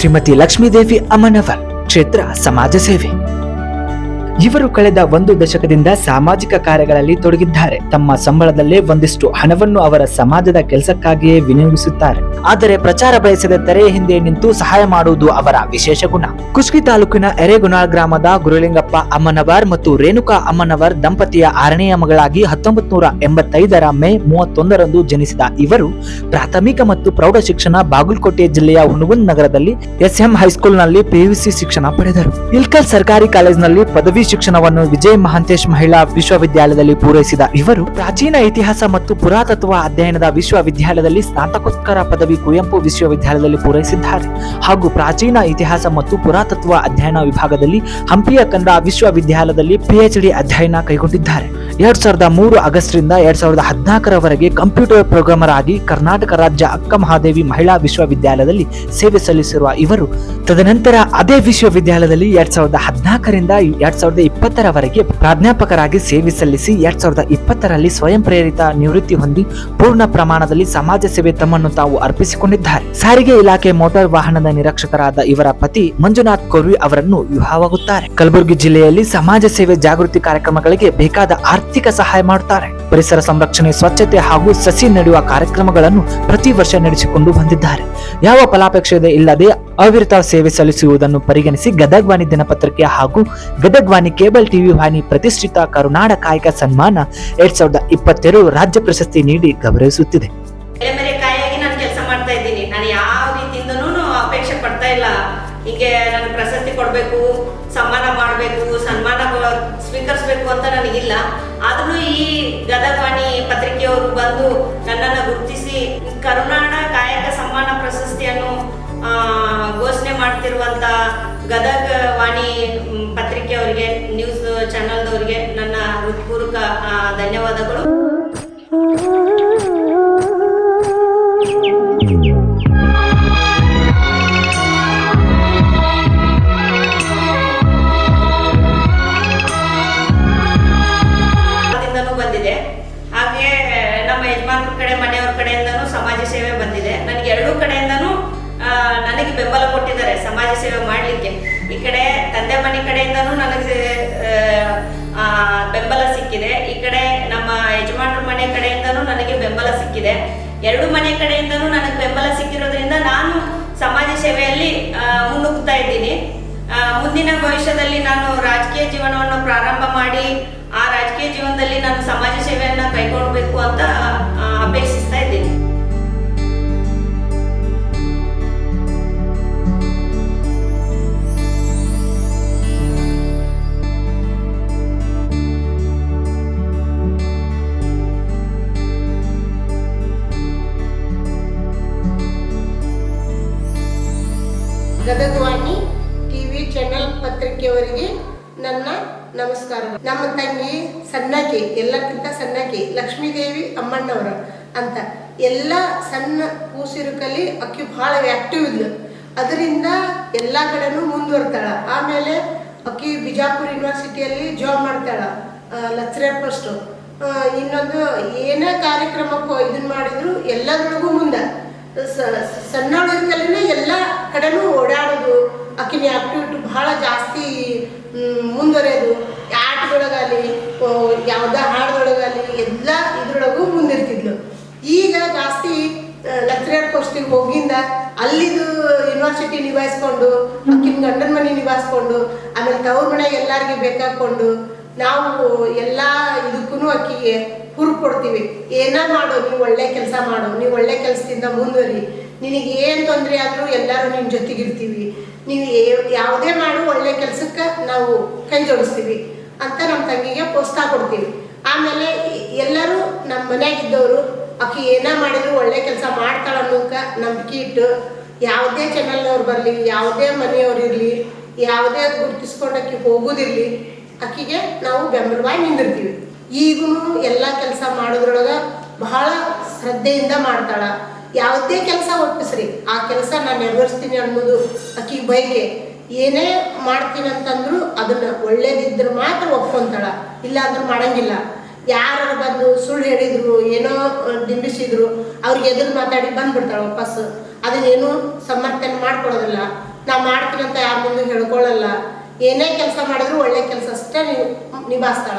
ಶ್ರೀಮತಿ ಲಕ್ಷ್ಮೀದೇವಿ ಅಮ್ಮನವರ್ ಕ್ಷೇತ್ರ ಸಮಾಜ ಸೇವೆ ಇವರು ಕಳೆದ ಒಂದು ದಶಕದಿಂದ ಸಾಮಾಜಿಕ ಕಾರ್ಯಗಳಲ್ಲಿ ತೊಡಗಿದ್ದಾರೆ. ತಮ್ಮ ಸಂಬಳದಲ್ಲೇ ಒಂದಿಷ್ಟು ಹಣವನ್ನು ಅವರ ಸಮಾಜದ ಕೆಲಸಕ್ಕಾಗಿಯೇ ವಿನಿಯೋಗಿಸುತ್ತಾರೆ. ಆದರೆ ಪ್ರಚಾರ ಬಯಸದ ತೆರೆಯ ಹಿಂದೆ ನಿಂತು ಸಹಾಯ ಮಾಡುವುದು ಅವರ ವಿಶೇಷ ಗುಣ. ಕುಷ್ಕಿ ತಾಲೂಕಿನ ಎರೆಗುನಾಳ್ ಗ್ರಾಮದ ಗುರುಲಿಂಗಪ್ಪ ಅಮ್ಮನವರ್ ಮತ್ತು ರೇಣುಕಾ ಅಮ್ಮನವರ್ ದಂಪತಿಯ ಆರನೆಯ ಮಗಳಾಗಿ ಹತ್ತೊಂಬತ್ ನೂರ ಎಂಬತ್ತೈದರ ಮೇ ಮೂವತ್ತೊಂದರಂದು ಜನಿಸಿದ ಇವರು ಪ್ರಾಥಮಿಕ ಮತ್ತು ಪ್ರೌಢ ಶಿಕ್ಷಣ ಬಾಗಲಕೋಟೆ ಜಿಲ್ಲೆಯ ಹುಣಗುಂದ್ ನಗರದಲ್ಲಿ ಎಸ್ಎಂ ಹೈಸ್ಕೂಲ್ನಲ್ಲಿ ಪಿಯುಸಿ ಶಿಕ್ಷಣ ಪಡೆದರು. ಇಲ್ಕಲ್ ಸರ್ಕಾರಿ ಕಾಲೇಜಿನಲ್ಲಿ ಪದವಿ ಶಿಕ್ಷಣವನ್ನು ವಿಜಯ್ ಮಹಾಂತೇಶ್ ಮಹಿಳಾ ವಿಶ್ವವಿದ್ಯಾಲಯದಲ್ಲಿ ಪೂರೈಸಿದ ಇವರು ಪ್ರಾಚೀನ ಇತಿಹಾಸ ಮತ್ತು ಪುರಾತತ್ವ ಅಧ್ಯಯನದ ವಿಶ್ವವಿದ್ಯಾಲಯದಲ್ಲಿ ಸ್ನಾತಕೋತ್ತರ ಪದವಿ ಕುವೆಂಪು ವಿಶ್ವವಿದ್ಯಾಲಯದಲ್ಲಿ ಪೂರೈಸಿದ್ದಾರೆ. ಹಾಗೂ ಪ್ರಾಚೀನ ಇತಿಹಾಸ ಮತ್ತು ಪುರಾತತ್ವ ಅಧ್ಯಯನ ವಿಭಾಗದಲ್ಲಿ ಹಂಪಿಯ ಕನ್ನಡ ವಿಶ್ವವಿದ್ಯಾಲಯದಲ್ಲಿ ಪಿಎಚ್ಡಿ ಅಧ್ಯಯನ ಕೈಗೊಂಡಿದ್ದಾರೆ. ಎರಡ್ ಸಾವಿರದ ಮೂರು ಆಗಸ್ಟ್ ರಿಂದ ಎರಡ್ ಸಾವಿರದ ಹದಿನಾಲ್ಕರವರೆಗೆ ಕಂಪ್ಯೂಟರ್ ಪ್ರೋಗ್ರಾಮರ್ ಆಗಿ ಕರ್ನಾಟಕ ರಾಜ್ಯ ಅಕ್ಕ ಮಹಾದೇವಿ ಮಹಿಳಾ ವಿಶ್ವವಿದ್ಯಾಲಯದಲ್ಲಿ ಸೇವೆ ಸಲ್ಲಿಸಿರುವ ಇವರು, ತದನಂತರ ಅದೇ ವಿಶ್ವವಿದ್ಯಾಲಯದಲ್ಲಿ ಎರಡ್ ಸಾವಿರದ ಹದಿನಾಲ್ಕರಿಂದ ಎರಡ್ ಸಾವಿರದ ಇಪ್ಪತ್ತರವರೆಗೆ ಪ್ರಾಧ್ಯಾಪಕರಾಗಿ ಸೇವೆ ಸಲ್ಲಿಸಿ ಎರಡ್ ಸಾವಿರದ ಇಪ್ಪತ್ತರಲ್ಲಿ ಸ್ವಯಂ ಪ್ರೇರಿತ ನಿವೃತ್ತಿ ಹೊಂದಿ ಪೂರ್ಣ ಪ್ರಮಾಣದಲ್ಲಿ ಸಮಾಜ ಸೇವೆ ತಮ್ಮನ್ನು ತಾವು ಅರ್ಪಿಸಿಕೊಂಡಿದ್ದಾರೆ. ಸಾರಿಗೆ ಇಲಾಖೆ ಮೋಟಾರ್ ವಾಹನದ ನಿರೀಕ್ಷಕರಾದ ಇವರ ಪತಿ ಮಂಜುನಾಥ್ ಕೋರ್ವಿ ಅವರನ್ನು ವಿವಾಹವಾಗುತ್ತಾರೆ. ಕಲಬುರಗಿ ಜಿಲ್ಲೆಯಲ್ಲಿ ಸಮಾಜ ಸೇವೆ ಜಾಗೃತಿ ಕಾರ್ಯಕ್ರಮಗಳಿಗೆ ಬೇಕಾದ ಆರ್ಥಿಕ ಸಹಾಯ ಮಾಡುತ್ತಾರೆ ಪರಿಸರ ಸಂರಕ್ಷಣೆ, ಸ್ವಚ್ಛತೆ ಹಾಗೂ ಸಸಿ ನೆಡುವ ಕಾರ್ಯಕ್ರಮಗಳನ್ನು ಪ್ರತಿ ವರ್ಷ ನಡೆಸಿಕೊಂಡು ಬಂದಿದ್ದಾರೆ. ಯಾವ ಫಲಾಪೇಕ್ಷೆ ಇಲ್ಲದೆ ಅವಿರತ ಸೇವೆ ಸಲ್ಲಿಸುವುದನ್ನು ಪರಿಗಣಿಸಿ ಗದಗ್ವಾಣಿ ದಿನಪತ್ರಿಕೆ ಹಾಗೂ ಗದಗ್ವಾಣಿ ಕೇಬಲ್ ಟಿವಿ ವಾಹಿನಿ ಪ್ರತಿಷ್ಠಿತ ಕರುನಾಡ ಕಾಯಕ ಸನ್ಮಾನ ಎರಡ್ ಸಾವಿರದ ಇಪ್ಪತ್ತೆರಡು ರಾಜ್ಯ ಪ್ರಶಸ್ತಿ ನೀಡಿ ಗೌರವಿಸುತ್ತಿದೆ. ಮಾಡಬೇಕು, ಸನ್ಮಾನ ಸ್ವೀಕರಿಸ್ಬೇಕು ಅಂತ ನನಗಿಲ್ಲ. ಆದ್ರೂ ಈ ಗದಗವಾಣಿ ಪತ್ರಿಕೆಯವರು ಬಂದು ನನ್ನನ್ನ ಗುರುತಿಸಿ ಕರುನಾಡ ಕಾಯಕ ಸಮ್ಮಾನ ಪ್ರಶಸ್ತಿಯನ್ನು ಘೋಷಣೆ ಮಾಡ್ತಿರುವಂತ ಗದಗ ವಾಣಿ ಪತ್ರಿಕೆಯವರಿಗೆ ನ್ಯೂಸ್ ಚಾನಲ್ದವರಿಗೆ ನನ್ನ ಹೃತ್ಪೂರ್ವಕ ಧನ್ಯವಾದಗಳು. ಕಡೆ, ಮನೆಯವ್ರ ಕಡೆಯಿಂದನೂ ಸಮಾಜ ಸೇವೆ ಬಂದಿದೆ. ನನಗೆ ಎರಡೂ ಕಡೆಯಿಂದನೂ ನನಗೆ ಬೆಂಬಲ ಕೊಟ್ಟಿದ್ದಾರೆ ಸಮಾಜ ಸೇವೆ ಮಾಡಲಿಕ್ಕೆ. ಈ ಕಡೆ ತಂದೆ ಮನೆ ಕಡೆಯಿಂದನೂ ನನಗೆ ಬೆಂಬಲ ಸಿಕ್ಕಿದೆ. ಈ ಕಡೆ ನಮ್ಮ ಯಜಮಾನರ ಮನೆ ಕಡೆಯಿಂದನೂ ನನಗೆ ಬೆಂಬಲ ಸಿಕ್ಕಿದೆ. ಎರಡು ಮನೆ ಕಡೆಯಿಂದನೂ ನನಗೆ ಬೆಂಬಲ ಸಿಕ್ಕಿರೋದ್ರಿಂದ ನಾನು ಸಮಾಜ ಸೇವೆಯಲ್ಲಿ ಮುನ್ನುಗ್ತಾ ಇದ್ದೀನಿ. ಮುಂದಿನ ಭವಿಷ್ಯದಲ್ಲಿ ನಾನು ರಾಜಕೀಯ ಜೀವನವನ್ನು ಪ್ರಾರಂಭ ಮಾಡಿ, ಆ ರಾಜಕೀಯ ಜೀವನದಲ್ಲಿ ನಾನು ಸಮಾಜ ಸೇವೆಯನ್ನು ಕೈಗೊಳ್ಳಬೇಕು ಅಂತ ಆ, ಅಪೇಕ್ಷಿಸ್ತಾ ಇದ್ದೀನಿ ಗದಗವಾಣಿ ಟಿವಿ ಚಾನೆಲ್ ಪತ್ರಿಕೆಯವರಿಗೆ ನನ್ನ ನಮಸ್ಕಾರ. ನಮ್ಮ ತಂಗಿ ಸಣ್ಣಕಿ ಎಲ್ಲಕ್ಕಿಂತ ಸಣ್ಣಕಿ ಲಕ್ಷ್ಮೀದೇವಿ ಅಮ್ಮಣ್ಣವರು ಅಂತ. ಎಲ್ಲ ಸಣ್ಣ ಕೂಸಿರುಕಲ್ಲಿ ಅಕ್ಕಿ ಭಾಳ ಆಕ್ಟಿವ್ ಇದ್ಲು. ಅದರಿಂದ ಎಲ್ಲ ಕಡೆನೂ ಮುಂದುವರ್ತಾಳ. ಆಮೇಲೆ ಅಕ್ಕಿ ಬಿಜಾಪುರ ಯೂನಿವರ್ಸಿಟಿಯಲ್ಲಿ ಜಾಬ್ ಮಾಡ್ತಾಳ ಲೆಕ್ಚರರ್ ಫಸ್ಟು ಇನ್ನೊಂದು ಏನೇ ಕಾರ್ಯಕ್ರಮಕ್ಕೂ ಇದನ್ನ ಮಾಡಿದ್ರು ಎಲ್ಲದರೊಳಗೂ ಮುಂದೆ. ಸಣ್ಣ ಎಲ್ಲ ಕಡೆನೂ ಓಡಾಡೋದು ಆಕಿನ ಆಕ್ಟಿವಿಟಿ ಭಾಳ ಜಾಸ್ತಿ ಮುಂದುವರೆಯೋದು. ಆಟದೊಳಗಾಗಲಿ ಯಾವುದೇ ಹಾಡದೊಳಗಾಗಲಿ, ಎಲ್ಲ ಇದ್ರೊಳಗೂ ಮುಂದಿರ್ತಿದ್ಲು. ಈಗ ಜಾಸ್ತಿ ಲೆಕ್ಚರರ್ ಕೋಷ್ಠಿಗೆ ಹೋಗಿಂದ ಅಲ್ಲಿದು ಯೂನಿವರ್ಸಿಟಿ ನಿಭಾಯಿಸ್ಕೊಂಡು, ಅಕ್ಕಿನ ಗಂಡನ ಮನೆ ನಿಭಾಯಿಸ್ಕೊಂಡು, ಆಮೇಲೆ ತವ್ರ ಮನೆಗೆ ಎಲ್ಲರಿಗೆ ಬೇಕಾಕೊಂಡು, ನಾವು ಎಲ್ಲ ಇದಕ್ಕೂ ಅಕ್ಕಿಗೆ ಹುರು ಕೊಡ್ತೀವಿ. ಏನ ಮಾಡು, ನೀವು ಒಳ್ಳೆ ಕೆಲಸ ಮಾಡು, ನೀವು ಒಳ್ಳೆ ಕೆಲಸದಿಂದ ಮುಂದುವರಿ. ನಿನಗೆ ಏನು ತೊಂದರೆ ಆದರೂ ಎಲ್ಲರೂ ನಿಮ್ಮ ಜೊತೆಗಿರ್ತೀವಿ. ನೀವು ಯಾವುದೇ ಮಾಡು, ಒಳ್ಳೆ ಕೆಲಸಕ್ಕೆ ನಾವು ಕೈ ಜೋಡಿಸ್ತೀವಿ ಅಂತ ನಮ್ಮ ತಂಗಿಗೆ ಪ್ರೋತ್ಸಾಹ ಕೊಡ್ತೀವಿ. ಆಮೇಲೆ ಎಲ್ಲರೂ ನಮ್ಮ ಮನೆಯಾಗಿದ್ದವರು ಆಕೆ ಏನೇ ಮಾಡಿದ್ರು, ಒಳ್ಳೆ ಕೆಲಸ ಮಾಡ್ತಾಳ ಅನ್ನೋಕ ನಂಬಿಕೆ ಇಟ್ಟು ಯಾವುದೇ ಚಾನಲ್ನವ್ರು ಬರಲಿ, ಯಾವುದೇ ಮನೆಯವ್ರು ಇರಲಿ, ಯಾವುದೇ ಗುರುತಿಸ್ಕೊಂಡು ಆಕಿ ಹೋಗೋದಿರಲಿ ಆಕೆಗೆ ನಾವು ಬೆಂಬಲವಾಗಿ ನಿಂದಿರ್ತೀವಿ. ಈಗೂ ಎಲ್ಲ ಕೆಲಸ ಮಾಡೋದ್ರೊಳಗೆ ಬಹಳ ಶ್ರದ್ಧೆಯಿಂದ ಮಾಡ್ತಾಳ. ಯಾವುದೇ ಕೆಲಸ ಒಪ್ಪಿಸ್ರಿ. ಆ ಕೆಲಸ ನಾನು ನೆರವೇರಿಸ್ತೀನಿ ಅನ್ನೋದು ಆಕಿಗೆ ಬಯಕೆ ಏನೇ ಮಾಡ್ತೀನಿ ಅಂತಂದ್ರು ಅದನ್ನ ಒಳ್ಳೇದಿದ್ರೆ ಮಾತ್ರ ಒಪ್ಕೊಂತಾಳ. ಇಲ್ಲ ಅಂದ್ರೆ ಮಾಡಂಗಿಲ್ಲ. ಯಾರು ಬಂದು ಸುಳ್ಳು ಹೇಳಿದ್ರು, ಏನೋ ದಿಂಬಿಸಿದ್ರು, ಅವ್ರಿಗೆ ಎದುರು ಮಾತಾಡಿ ಬಂದ್ಬಿಡ್ತಾಳೆ ವಾಪಸ್. ಅದನ್ನೇನು ಸಮರ್ಥನೆ ಮಾಡ್ಕೊಡೋದಿಲ್ಲ ನಾ ಮಾಡ್ತೀನಿ ಅಂತ ಯಾರ ಮುಂದೆ ಹೇಳ್ಕೊಳ್ಳಲ್ಲ ಏನೇ ಕೆಲಸ ಮಾಡಿದ್ರು ಒಳ್ಳೆ ಕೆಲಸ ಅಷ್ಟೇ ನಿಭಾಯಿಸ್ತಾಳ.